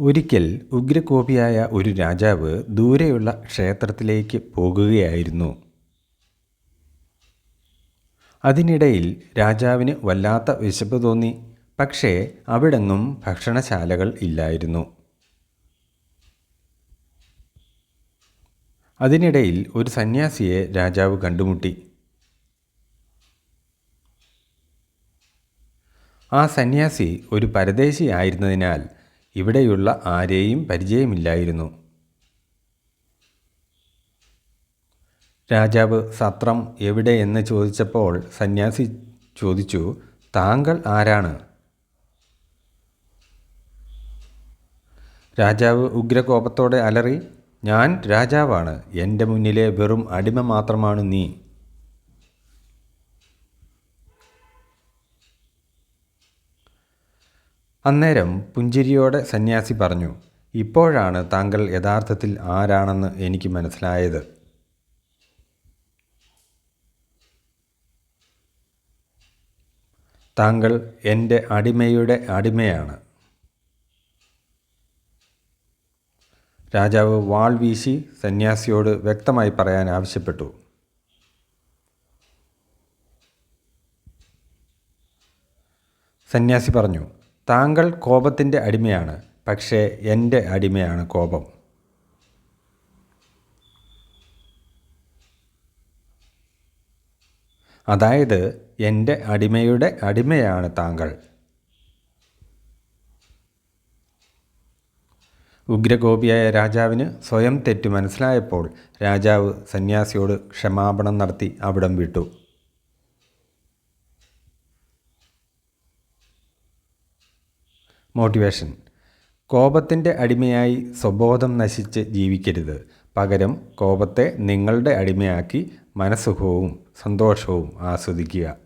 ഒരിക്കൽ ഉഗ്രകോപിയായ ഒരു രാജാവ് ദൂരെയുള്ള ക്ഷേത്രത്തിലേക്ക് പോകുകയായിരുന്നു. അതിനിടയിൽ രാജാവിന് വല്ലാത്ത വിശപ്പ് തോന്നി. പക്ഷേ അവിടെങ്ങും ഭക്ഷണശാലകൾ ഇല്ലായിരുന്നു. അതിനിടയിൽ ഒരു സന്യാസിയെ രാജാവ് കണ്ടുമുട്ടി. ആ സന്യാസി ഒരു പരദേശിയായിരുന്നതിനാൽ ഇവിടെയുള്ള ആരെയും പരിചയമില്ലായിരുന്നു. രാജാവ് സത്രം എവിടെ എന്ന് ചോദിച്ചപ്പോൾ സന്യാസി ചോദിച്ചു താങ്കൾ ആരാണ്? രാജാവ് ഉഗ്രകോപത്തോടെ അലറി ഞാൻ രാജാവാണ്. എന്റെ മുന്നിലെ വെറും അടിമ മാത്രമാണ് നീ. അന്നേരം പുഞ്ചിരിയോടെ സന്യാസി പറഞ്ഞു ഇപ്പോഴാണ് താങ്കൾ യഥാർത്ഥത്തിൽ ആരാണെന്ന് എനിക്ക് മനസ്സിലായത്. താങ്കൾ എന്റെ അടിമയുടെ അടിമയാണ്. രാജാവ് വാൾ വീശി സന്യാസിയോട് വ്യക്തമായി പറയാൻ ആവശ്യപ്പെട്ടു. സന്യാസി പറഞ്ഞു താങ്കൾ കോപത്തിന്റെ അടിമയാണ് പക്ഷേ എന്റെ അടിമയാണ് കോപം. അതായത് എന്റെ അടിമയുടെ അടിമയാണ് താങ്കൾ. ഉഗ്രകോപിയായ രാജാവിന് സ്വയം തെറ്റു മനസ്സിലായപ്പോൾ രാജാവ് സന്യാസിയോട് ക്ഷമാപണം നടത്തി അവിടം വിട്ടു. മോട്ടിവേഷൻ. കോപത്തിന്റെ അടിമയായി സ്വബോധം നശിച്ച് ജീവിക്കരുത്. പകരം കോപത്തെ നിങ്ങളുടെ അടിമയാക്കി മനസ്സുഖവും സന്തോഷവും ആസ്വദിക്കുക.